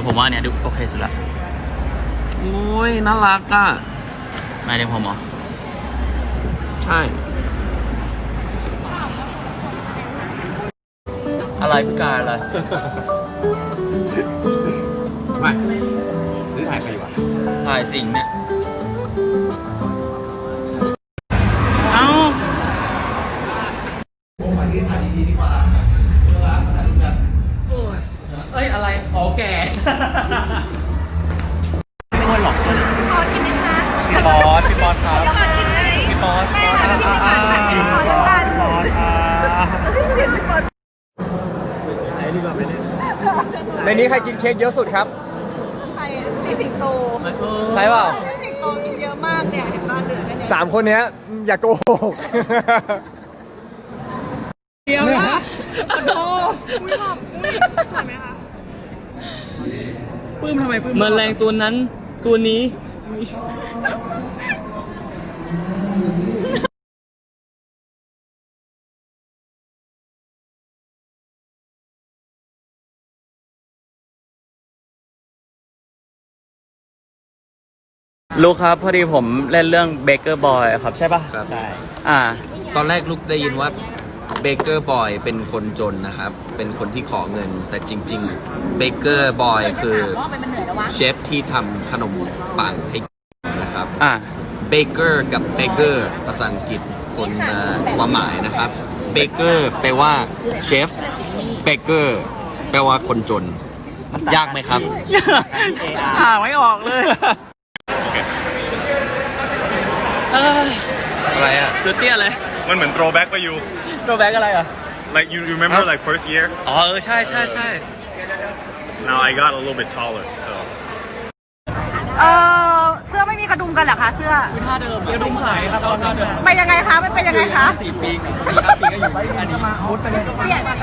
แต่ผมว่าอันเนี้ยดูโอเคสุดละโอ้ยน่ารักอะหมายถึงผมเหรอใช่ อะไรพี่กายอะไรไม่หรือถ่ายไปอยู่อะถ่ายสิ่งเนี่ย เอ้าเอ้ยอะไรอ๋อ แก่ ไม่อ้วนหรอกพี่ป๊อตพี่ป๊อตครับพี่ป๊อตพี่ป๊อตอ่าพี่ป๊อตพี่ป๊อตอ่าในนี้ใครกินเค้กเยอะสุดครับ ใครพี่สิงโตใช่เปล่าพี่สิงโตกินเยอะมากเนี่ยเห็นบ้านเหลือแค่เนี้ยสามคนเนี้ยอย่าโกหกเดียวนะโอ้อุ้ยหอมอุ้ยสวยไหมคะ ปื้มทำไมปื้มแมลงตัวนั้นตัวนี้ลูกครับพอดีผมเล่นเรื่อง Baker Boy ครับใช่ปะครับ ใช่อ่า ตอนแรกลูกได้ยินว่า เบเกอร์บอยเป็นคนจนนะครับ เป็นคนที่ขอเงิน แต่จริงๆเบเกอร์บอยคือว่าไปมันเหนื่อยแล้ววะเชฟที่ทำขนมปังให้นะครับอ่าเบเกอร์กับเบเกอร์ภาษาอังกฤษคนละความหมายนะครับเบเกอร์แปลว่าเชฟเบเกอร์แปลว่าคนจน ยากไหมครับอ่าไม่ออกเลยเอ้ยอะไรอะดูเตี้ยเลย มันเหมือน throwback ไปอยู่โรแบ็กอะไรอะ like you remember like first year อ๋อเออใช่ใช่ใช่ now I got a little bit taller so เออเสื้อไม่มีกระดุมกันเหรอคะเสื้อท่าเดิมกระดุมหายครับตอนท่าเดิมไปยังไงคะมันเป็นยังไงคะสี่ปีสี่ห้าปีก็อยู่อันนี้ เปลี่ยนต้องเปลี่ยนบ้าง